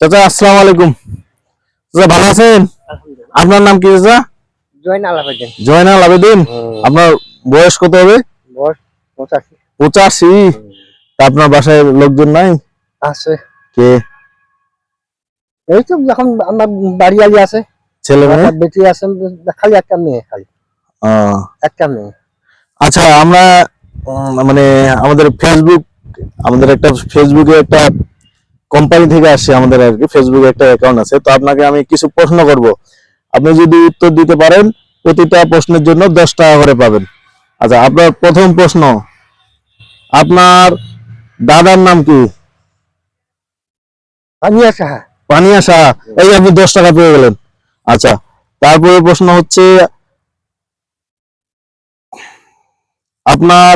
চাচা আসসালামু আলাইকুম। চাচা ভালো আছেন? আপনার নাম কি চাচা? জয়নাল আবেদিন আপনার বয়স কত হবে? পঁচাশি। আপনার বাসায় লোকজন নাই? আছে। কে? এই তো আমার বাড়ি আলি আছে। ছেলে মেয়ে? আমার বেটি আছে খালি একটা মেয়ে খালি। আহ, একটা মেয়ে। আচ্ছা আমরা মানে আমাদের ফেসবুক আমাদের একটা ফেসবুকে একটা কোম্পানি থেকে আসছে আমাদের আর কি ফেসবুকে একটা অ্যাকাউন্ট আছে তো আপনাকে আমি কিছু প্রশ্ন করব। আপনি যদি উত্তর দিতে পারেন প্রতিটা প্রশ্নের জন্য দশ টাকা করে পাবেন। আচ্ছা আপনার প্রথম প্রশ্ন আপনার দাদার নাম কি? আছে হ্যাঁ পানিয়া সাহা এই আপনি দশ টাকা পেয়ে গেলেন। আচ্ছা তারপরে প্রশ্ন হচ্ছে আপনার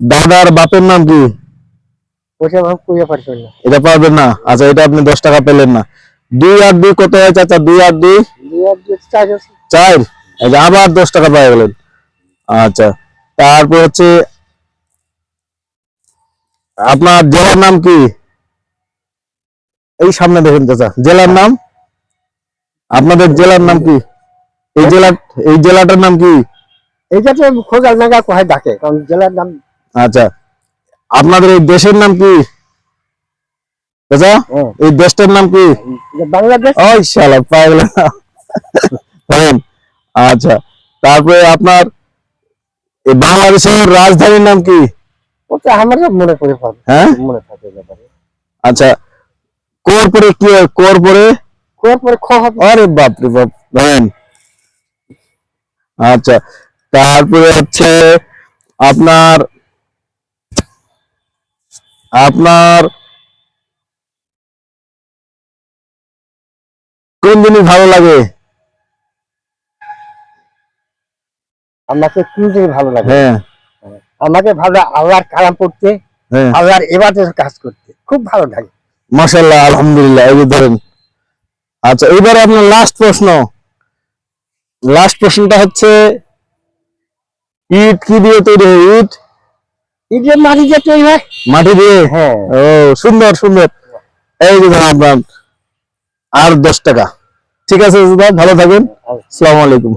দাদার বাপের নাম কি? না। এটা পারবেন না। আচ্ছা এটা আপনি দশ টাকা পেলেন না। দুই আর দুই কত হয় চাচা? আর চার আছে। চার। এই যে আবার দশ টাকা পেয়ে গেলেন। আচ্ছা তারপর হচ্ছে আপনার জেলার নাম কি? এই সামনে দেখেন চাচা জেলার নাম? আপনাদের জেলার নাম কি? এই জেলা এই জেলাটার নাম কি? এইটা তো খোঁজাল নাগা কোথায় ডাকে কারণ জেলার নাম আচ্ছা আপনাদের এই দেশের নাম কি? এই দেশটার নাম কি? বাংলাদেশ? ওই শালা পাগলা। আচ্ছা তারপরে আপনার এই বাংলাদেশের রাজধানীর নাম কি? ওটা মনে করে হ্যাঁ? মনে থাকে আচ্ছা কি খ আরে বাপ রে বাপ আচ্ছা তারপরে হচ্ছে আপনার আপনার কোন জিনিস ভালো লাগে? আমাকে কোন জিনিস ভালো লাগে? হ্যাঁ। আমাকে ভালো আল্লাহর কালাম পড়তে হ্যাঁ। আল্লাহর এবারের কাজ করতে। খুব ভালো লাগে। মাশাল্লাহ আলহামদুলিল্লাহ এই ধরেন। আচ্ছা এবারে আপনার লাস্ট প্রশ্ন। লাস্ট প্রশ্নটা হচ্ছে ইট কি দিয়ে তৈরি হয়? ইট মাটি যে তৈরি হয় মাটি দিয়ে? হ্যাঁ। ও সুন্দর সুন্দর। এই যে আপনার আর দশ টাকা। ঠিক আছে দাদা ভালো থাকবেন। আসসালামু আলাইকুম।